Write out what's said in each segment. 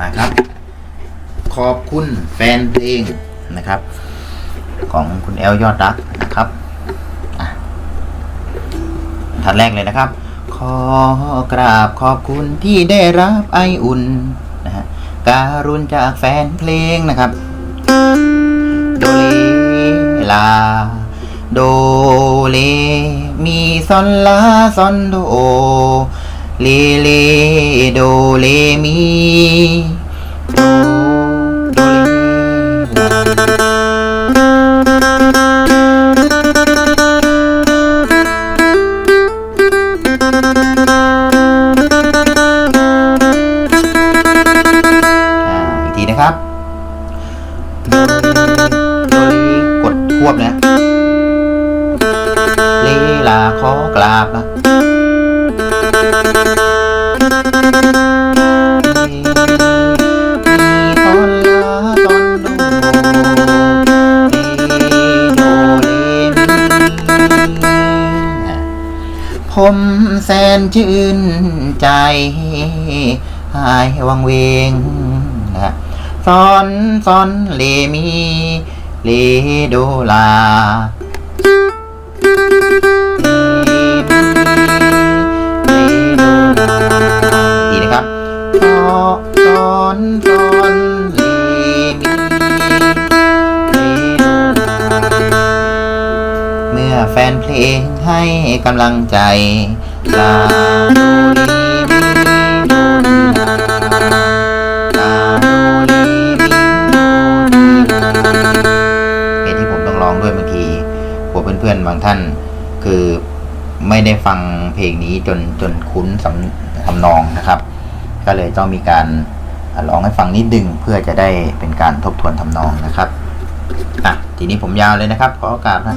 มาครับ ขอบคุณแฟนเพลงนะครับ ของคุณแอลยอดรักนะครับอะทัดแรกเลยนะครับ ขอกราบขอบคุณที่ได้รับไออุ่นนะฮะการุณจากแฟนเพลงนะครับโดเลลา โดเล มีซอนลาซอนโดเลเลโดเลมี ทีนะครับโดเลโดเลกดควบนะเลลาขอกราบนะ มแสนชื่นใจหายวังเวงนะฮะซอนซอนเลมีเลโดลาดีนะครับซอซอนซอน แฟนเพลงให้กำลังใจลาโดเลมีโดลาลาโดเลมีโดลาเหตุที่ผมต้องร้องด้วยบางทีพวกเพื่อนๆบางท่าน คือไม่ได้ฟังเพลงนี้จนจนคุ้นสำทำนองนะครับ ก็เลยต้องมีการร้องให้ฟังนิดดึงเพื่อจะได้เป็นการทบทวนทำนองนะครับอะทีนี้ผมยาวเลยนะครับ ขอโอกาสนะ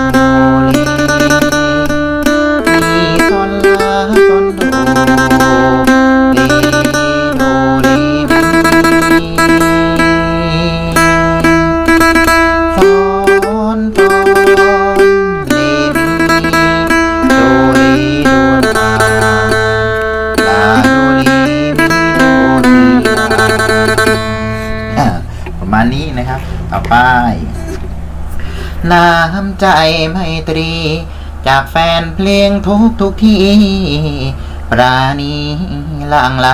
ต่อไปน้ำใจไมตรี จากแฟนเพลงทุกทุกที่ ปราณีหลางไหล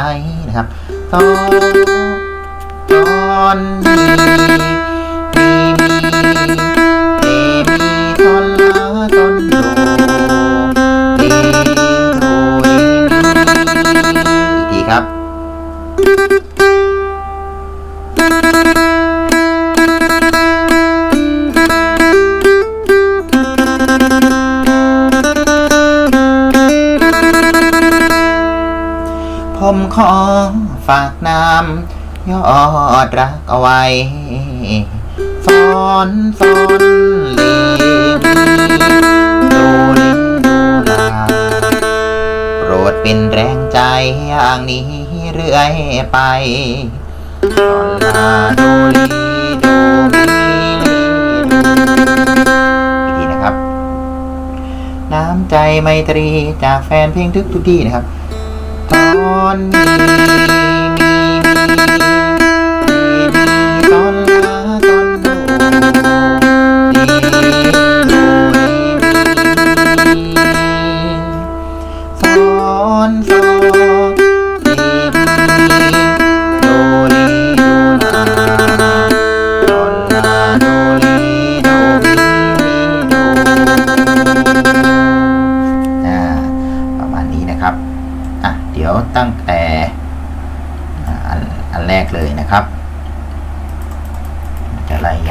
นะครับตอนตอนนี้มีมี ผมขอฝากน้ำยอดรักเอาไว้ฟอนฟอนเลมีโดเลโดลาโปรดเป็นแรงใจอย่างนี้เรื่อยไปฟอนลาโดเลโดมีนะครับ น้ำใจไมตรีจากแฟนเพลงทุกทุกที่นะครับ ตอนนี้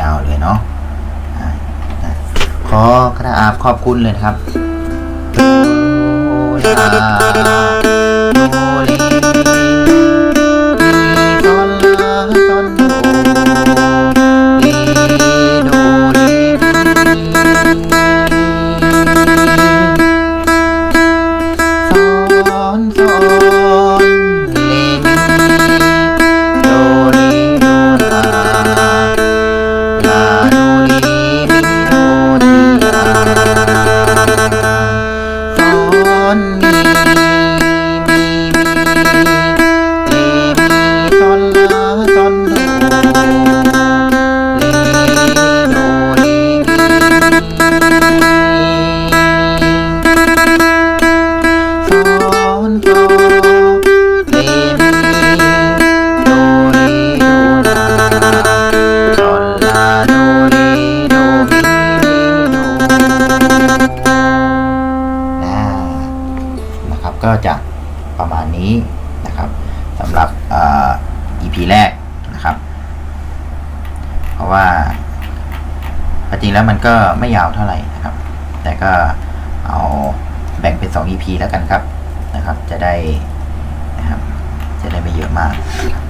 ยาวเลยเนาะอ่าอะขอกราบขอบคุณเลยครับโด ก็จะประมาณนี้นะครับสำหรับอ EP แรกนะครับ เพราะว่าจริงแล้วมันก็ไม่ยาวเท่าไหร่นะครับ แต่ก็เอาแบ่งเป็น 2 EP แล้วกันครับนะครับ จะได้นะครับจะได้ไม่เยอะมากนะครับ